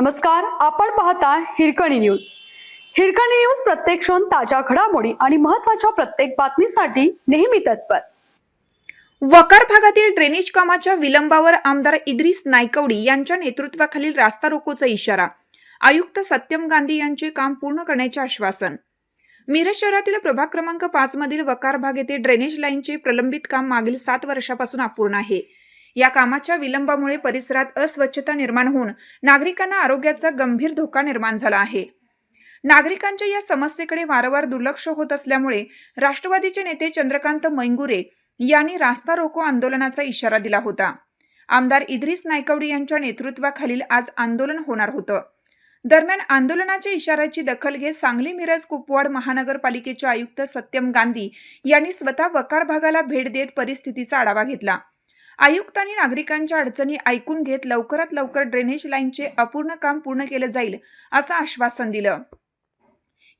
नमस्कार आपण पाहता हिरकणी न्यूज. हिरकणी न्यूज प्रत्येक क्षण ताज्या घडामोडी आणि महत्त्वाच्या प्रत्येक बातमीसाठी नेहमी तत्पर. वकार भागातील ड्रेनेज कामाच्या विलंबावर आमदार इद्रिस नायकवडी यांच्या नेतृत्वाखालील रास्ता रोकोचा इशारा. आयुक्त सत्यम गांधी यांचे काम पूर्ण करण्याचे आश्वासन. मिरज शहरातील प्रभाग क्रमांक पाच मधील वकार भाग येथे ड्रेनेज लाईनचे प्रलंबित काम मागील सात वर्षापासून अपूर्ण आहे. या कामाच्या विलंबामुळे परिसरात अस्वच्छता निर्माण होऊन नागरिकांना आरोग्याचा गंभीर धोका निर्माण झाला आहे. नागरिकांच्या या समस्येकडे वारंवार दुर्लक्ष होत असल्यामुळे राष्ट्रवादीचे नेते चंद्रकांत मैंगुरे यांनी रास्ता रोको आंदोलनाचा इशारा दिला होता. आमदार इद्रिस नायकवडी यांच्या नेतृत्वाखालील आज आंदोलन होणार होतं. दरम्यान आंदोलनाच्या इशाऱ्याची दखल घेत सांगली मिरज कुपवाड महानगरपालिकेचे आयुक्त सत्यम गांधी यांनी स्वतः वकार भागाला भेट देत परिस्थितीचा आढावा घेतला. आयुक्तांनी नागरिकांच्या अडचणी ऐकून घेत लवकरात लवकर ड्रेनेज लाईनचे अपूर्ण काम पूर्ण केलं जाईल असं आश्वासन दिलं.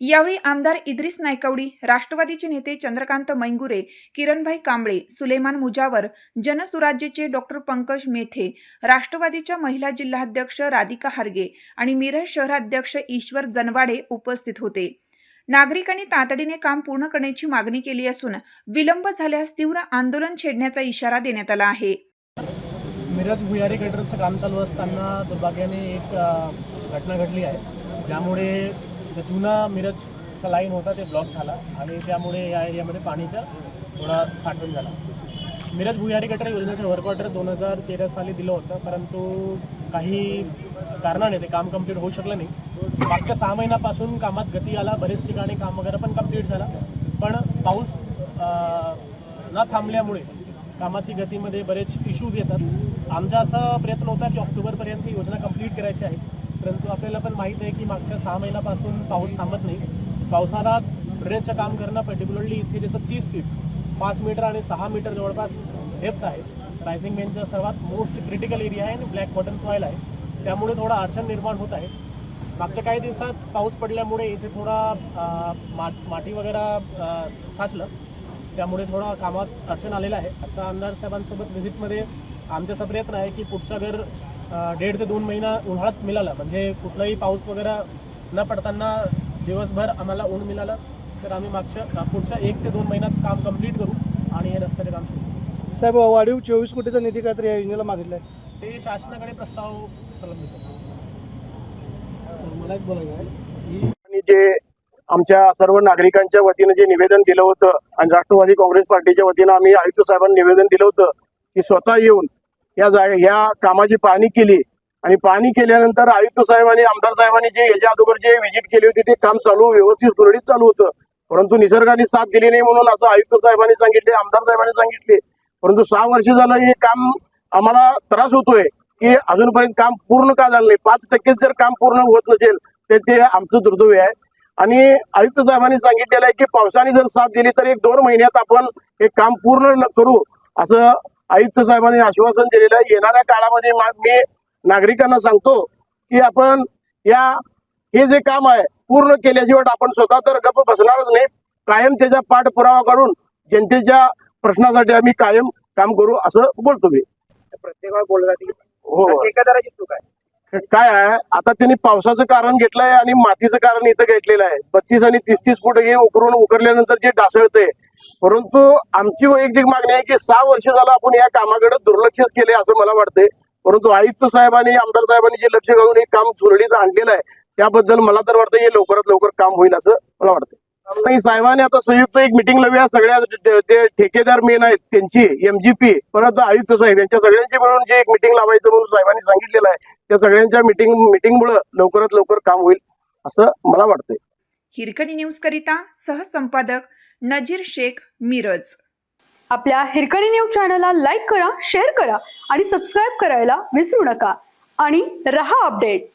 यावेळी आमदार इद्रिस नायकवडी राष्ट्रवादीचे नेते चंद्रकांत मैंगुरे किरणभाई कांबळे सुलेमान मुजावर जनसुराज्यचे डॉक्टर पंकज मेथे राष्ट्रवादीच्या महिला जिल्हाध्यक्ष राधिका हारगे आणि मिरज शहराध्यक्ष ईश्वर जनवाडे उपस्थित होते. नागरिकांनी तातडीने काम पूर्ण करण्याची मागणी केली असून विलंब झाल्यास तीव्र आंदोलन छेडण्याचा इशारा देण्यात आला आहे. मिरज भुयारी गटरचं काम चालू असताना दुर्भाग्याने एक घटना घडली आहे. ज्यामुळे जो जुना मिरजचा लाईन होता ते ब्लॉक झाला आणि त्यामुळे या एरियामध्ये पाणीचा थोडा साठवण झाला. मिरज भुयारी गटर योजनेचं वर्क ऑर्डर दोन हजार तेरा साली दिलं होतं परंतु काही कारणाने ते काम कंप्लीट होऊ शकलं नाही. मागच्या सहा महिन्यापासून कामात गती आला बरेच ठिकाणी काम वगैरे पण कंप्लीट झाला. पण पाऊस न थांबल्यामुळे कामाची गतीमध्ये बरेच इश्यूज येतात. आमचा असा प्रयत्न होता की ऑक्टोबरपर्यंत ही योजना कंप्लीट करायची आहे. परंतु आपल्याला पण माहीत आहे की मागच्या सहा महिन्यापासून पाऊस थांबत नाही. पावसाला ड्रेनचं काम करणं पर्टिक्युलरली इथे जसं तीस फीट पाच मीटर आणि सहा मीटर जवळपास डेप्थ आहे. रायझिंग मेनचा सर्वात मोस्ट क्रिटिकल एरिया आहे आणि ब्लॅक कॉटन सॉईल आहे. त्यामुळे थोडा अडचण निर्माण होत आहे. मागच्या काही दिवसात पाऊस पडल्यामुळे इथे थोडा मा माती वगैरे साचलं. त्यामुळे थोडा कामात अडचण आलेलं आहे. आता आमदार साहेबांसोबत व्हिजिटमध्ये आमच्याचा प्रयत्न आहे की पुढचा जर अ, ते दोन महिना उन्हाळ्यात मिळाला. म्हणजे कुठलाही पाऊस वगैरे न पडताना दिवसभर आम्हाला ऊन मिळालं. तर आम्ही मागच्या पुढच्या एक ते दोन महिन्यात काम कंप्लीट करू आणि हे रस्त्याचे काम सुरू करू. साहेब वाढीव चोवीस कोटीचा निधी काहीतरी या योजनेला मागितला आहे. ते शासनाकडे प्रस्ताव प्रलंबित आहे. मला एक बोलायचं आहे. आणि जे आमच्या सर्व नागरिकांच्या वतीनं जे निवेदन दिलं होतं आणि राष्ट्रवादी काँग्रेस पार्टीच्या वतीनं आम्ही आयुक्त साहेबांना निवेदन दिलं होतं की स्वतः येऊन या जागे या कामाची पाहणी केली. आणि पाहणी केल्यानंतर आयुक्त साहेब आणि आमदार साहेबांनी जे याच्या अगोदर जे व्हिजिट केली होती ते काम चालू व्यवस्थित सुरळीत चालू होतं. परंतु निसर्गाने साथ दिली नाही म्हणून असं आयुक्त साहेबांनी सांगितले आमदार साहेबांनी सांगितले. परंतु सहा वर्ष झालं हे काम आम्हाला त्रास होतोय की अजूनपर्यंत काम पूर्ण का झालं नाही? पाच टक्केच जर काम पूर्ण होत नसेल तर ते आमचं दुर्दैव आहे. आणि आयुक्त साहेबांनी सांगितलेलं आहे की पावसाने जर साथ दिली तर एक दोन महिन्यात आपण हे काम पूर्ण करू असं आयुक्त साहेबांनी आश्वासन दिलेलं आहे. येणाऱ्या काळामध्ये मी नागरिकांना सांगतो की आपण या हे जे काम आहे पूर्ण केल्याशिवाय आपण स्वतः तर गप्प बसणारच नाही. कायम त्याचा पाठपुरावा करून जनतेच्या प्रश्नासाठी आम्ही कायम काम करू असं बोलतो मी. बोलला हो. ठेकेदाराची चूक आहे. काय आहे? आता त्यांनी पावसाचं कारण घेतलंय आणि मातीचं कारण इथं घेतलेलं आहे. बत्तीस आणि तीस तीस फूट हे उकरून उकरल्यानंतर जे ढासळते परंतु आमची वैयक्तिक मागणी आहे की सहा वर्ष झालं आपण या कामाकडे दुर्लक्षच केले असं मला वाटतंय. परंतु आयुक्त साहेबांनी आमदार साहेबांनी जे लक्ष घालून हे काम सुरळीत आणलेलं आहे त्याबद्दल मला तर वाटतं हे लवकरात लवकर काम होईल असं मला वाटतं आणि साहेबांनी आता संयुक्त एक मिटिंग लावूया. सगळ्या जे ठेकेदार मेन आहेत त्यांची एमजीपी परत आयुक्त साहेब यांच्या सगळ्यांची मिळून जे एक मिटिंग लावायचं म्हणून साहेबांनी सांगितलेलं आहे त्या सगळ्यांच्या मिटिंग मिटिंगमुळे लवकरात लवकर काम होईल असं मला वाटतंय. हिरकणी न्यूज करिता सहसंपादक नजीर शेख मिरज. आपल्या हिरकणी न्यूज चॅनलला लाईक करा शेअर करा आणि सबस्क्राईब करायला विसरू नका. आणि रहा अपडेट